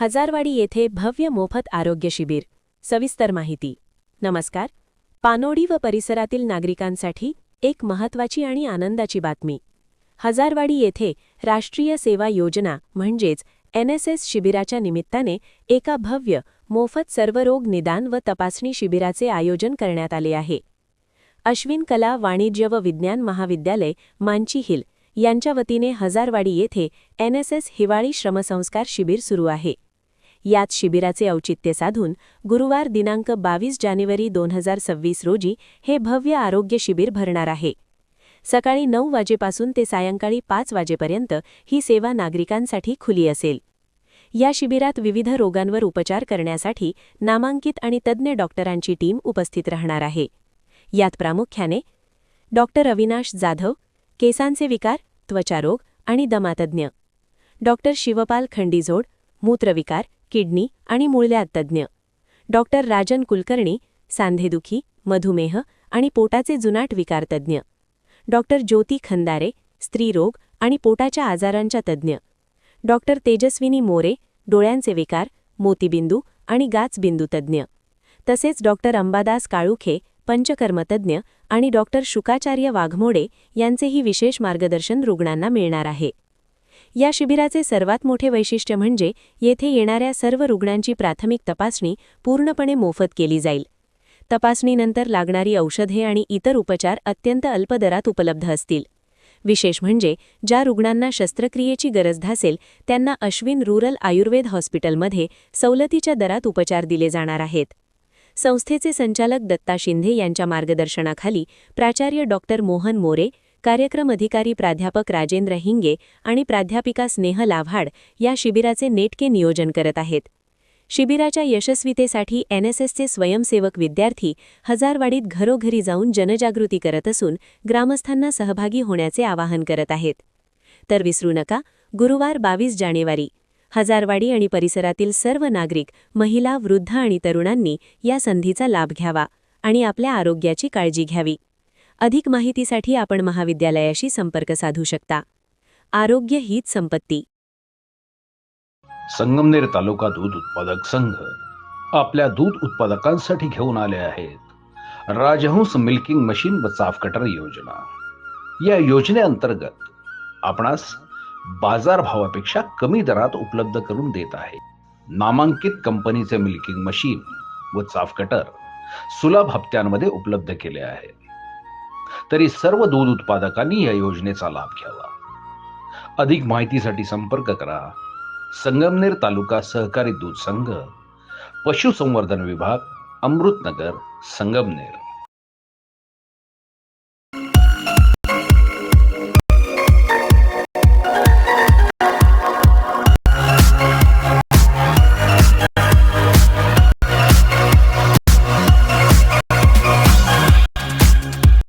हजारवाडी येथे भव्य मोफत आरोग्य शिबिर. सविस्तर माहिती. नमस्कार. पानोडी व परिसरातील नागरिकांसाठी एक महत्त्वाची आणि आनंदाची बातमी. हजारवाडी येथे राष्ट्रीय सेवा योजना म्हणजेच एनएसएस शिबिराच्या निमित्ताने एका भव्य मोफत सर्वरोग निदान व तपासणी शिबिराचे आयोजन करण्यात आले आहे. अश्विन कला वाणिज्य व विज्ञान महाविद्यालय मांची हिल यांच्या वतीने हजारवाडी येथे एनएसएस हिवाळी श्रमसंस्कार शिबिर सुरू आहे. यात शिबिराचे औचित्य साधून गुरुवार दिनांक बावीस जानेवारी दोन हजार सव्वीस रोजी हे भव्य आरोग्य शिबिर भरणार आहे. सकाळी नऊ वाजेपासून ते सायंकाळी पाच वाजेपर्यंत ही सेवा नागरिकांसाठी खुली असेल. या शिबिरात विविध रोगांवर उपचार करण्यासाठी नामांकित आणि तज्ज्ञ डॉक्टरांची टीम उपस्थित राहणार आहे. यात प्रामुख्याने डॉक्टर अविनाश जाधव केसांचे विकार त्वचारोग आणि दमातज्ञ. डॉक्टर शिवपाल खंडीजोड मूत्रविकार किडनी आणि मूळव्याध तज्ज्ञ. डॉक्टर राजन कुलकर्णी सांधेदुखी मधुमेह आणि पोटाचे जुनाट विकार तज्ज्ञ डॉक्टर ज्योती खंदारे स्त्रीरोग आणि पोटाच्या आजारांच्या तज्ज्ञ. डॉक्टर तेजस्विनी मोरे डोळ्यांचे विकार मोतीबिंदू आणि गाचबिंदू तज्ज्ञ. तसेच डॉक्टर अंबादास काळुखे पंचकर्मतज्ज्ञ आणि डॉक्टर शुकाचार्य वाघमोडे यांचेही विशेष मार्गदर्शन रुग्णांना मिळणार आहे. या शिबिराचे सर्वात मोठे वैशिष्ट्य म्हणजे येथे येणाऱ्या सर्व रुग्णांची प्राथमिक तपासणी पूर्णपणे मोफत केली जाईल. तपासणीनंतर लागणारी औषधे आणि इतर उपचार अत्यंत अल्प दरात उपलब्ध असतील. विशेष म्हणजे ज्या रुग्णांना शस्त्रक्रियेची गरज भासेल त्यांना अश्विन रुरल आयुर्वेद हॉस्पिटलमध्ये सवलतीच्या दरात उपचार दिले जाणार आहेत. संस्थेचे संचालक दत्ता शिंदे यांच्या मार्गदर्शनाखाली प्राचार्य डॉक्टर मोहन मोरे कार्यक्रम अधिकारी प्राध्यापक राजेंद्र हिंगे आणि प्राध्यापिका स्नेह लाव्हाड या शिबिराचे नेटके नियोजन करत आहेत. शिबिराच्या यशस्वीतेसाठी एनएसएसचे स्वयंसेवक विद्यार्थी हजारवाडीत घरोघरी जाऊन जनजागृती करत असून ग्रामस्थांना सहभागी होण्याचे आवाहन करत आहेत. तर विसरू नका गुरुवार बावीस जानेवारी हजारवाडी आणि परिसरातील सर्व नागरिक महिला वृद्ध आणि तरुणांनी या संधीचा लाभ घ्यावा आणि आपल्या आरोग्याची काळजी घ्यावी. अधिक माहितीसाठी आपण महाविद्यालयाशी संपर्क साधू शकता. आरोग्य हीच संपत्ती. संगमनेर तालुका दूध उत्पादक संघ आपल्या दूध उत्पादकांसाठी घेऊन आले आहेत. राजहंस मिल्किंग मशीन व चाफ कटर योजना. या योजनेअंतर्गत आपणास बाजार भावापेक्षा कमी दरात उपलब्ध करून देत आहे. नामांकित कंपनीचे मिल्किंग मशीन व चाफ कटर सुलभ हप्त्यांमध्ये उपलब्ध केले आहे तरी सर्व दूध उत्पादकांनी या योजनेचा लाभ घ्यावा. अधिक माहितीसाठी संपर्क करा. संगमनेर तालुका सहकारी दूध संघ पशुसंवर्धन विभाग अमृतनगर संगमनेर.